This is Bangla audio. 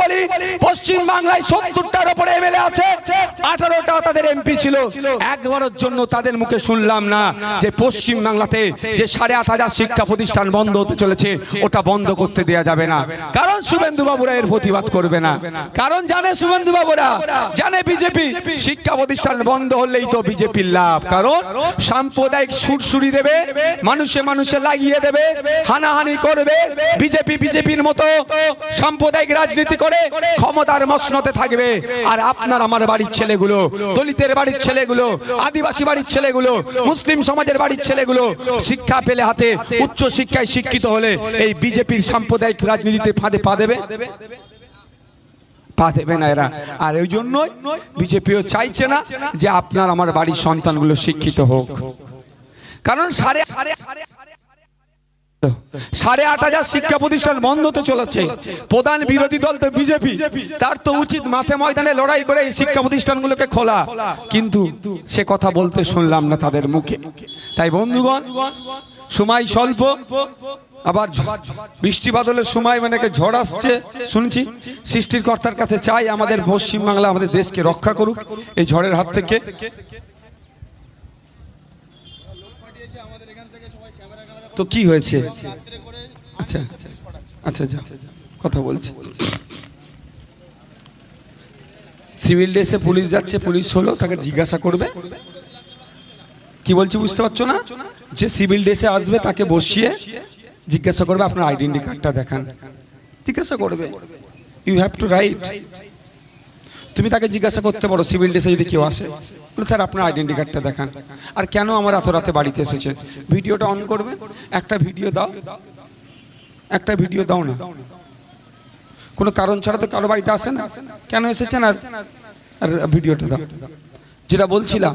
বলি, পশ্চিম বাংলায় সত্তরটার উপরে এমএলএ আছে, আঠারোটা তাদের এমপি ছিল। একবারের জন্য তাদের মুখে শুনলাম না যে পশ্চিম বাংলাতে যে সাড়ে আট হাজার শিক্ষা প্রতিষ্ঠান বন্ধ হতে চলেছে, ওটা বন্ধ করতে দেয়া যাবে না। কারণ শুভেন্দু বাবুরা এর প্রতিবাদ করবে না। কারণ জানে শুভেন্দু বাবুরা জানে বিজেপি, শিক্ষা প্রতিষ্ঠান বন্ধ হলেই তো বিজেপির লাভ। কারণ সাম্প্রদায়িক সুরসুরি দেবে, মানুষে মানুষে লাগিয়ে দেবে, হানাহানি করবে, বিজেপি বিজেপির মতো সাম্প্রদায়িক রাজনীতি করে, ক্ষমতার মসনতে থাকবে। আর আপনার আমার বাড়ির ছেলেগুলো, দলিতের বাড়ির ছেলেগুলো, আদিবাসী বাড়ির ছেলেগুলো, মুসলিম সমাজের বাড়ির ছেলেগুলো শিক্ষা পেলে হাতে, উচ্চ শিক্ষায় শিক্ষিত হলে এই বিজেপির সাম্প্রদায়িক রাজনীতিতে ফাঁদে পা দেবে? পা দেবে না এরা। আর ওই জন্যই বিজেপিও চাইছে না যে আপনার আমার বাড়ির সন্তানগুলো শিক্ষিত হোক। কারণ সাড়ে সাড়ে আট হাজার শিক্ষা প্রতিষ্ঠান বন্ধ হতে চলেছে। প্রধান বিরোধী দল তো বিজেপি। তার তো উচিত মাঠে ময়দানে লড়াই করে এই শিক্ষা প্রতিষ্ঠানগুলোকে খোলা। কিন্তু সে কথা বলতে শুনলাম না তাদের মুখে। তাই বন্ধুগণ, সময় স্বল্প, আবার বৃষ্টি বাদলের সময় মানে ঝড় আসছে? শুনছি। সৃষ্টির কর্তার কাছে চাই আমাদের পশ্চিমবাংলা আমাদের দেশকে রক্ষা করুক। এই ঝড়ের হাত থেকে তো কি হয়েছে? আচ্ছা আচ্ছা যা কথা বলছি। সিভিল ড্রেসে পুলিশ যাচ্ছে পুলিশ হলো তাকে জিজ্ঞাসা করবে। কি বলছি বুঝতে পারছ না? যে সিভিল ড্রেসে আসবে তাকে বসিয়ে জিজ্ঞাসা করবে আপনার আইডেন্টি কার্ডটা দেখান। জিজ্ঞাসা করবে। ইউ হ্যাভ টু রাইট তুমি তাকে জিজ্ঞাসা করতে পারো সিভিল ড্রেসে যদি কেউ আসে। বলে, স্যার আপনার আইডেন্টি কার্ডটা দেখান। আর কেন আমার এত রাতে বাড়িতে এসেছেন? ভিডিওটা অন করবে। একটা ভিডিও দাও। একটা ভিডিও দাও না। কোনো কারণ ছাড়া তো কারও বাড়িতে আসে না। কেন এসেছেন? আর আর ভিডিওটা দাও। যেটা বলছিলাম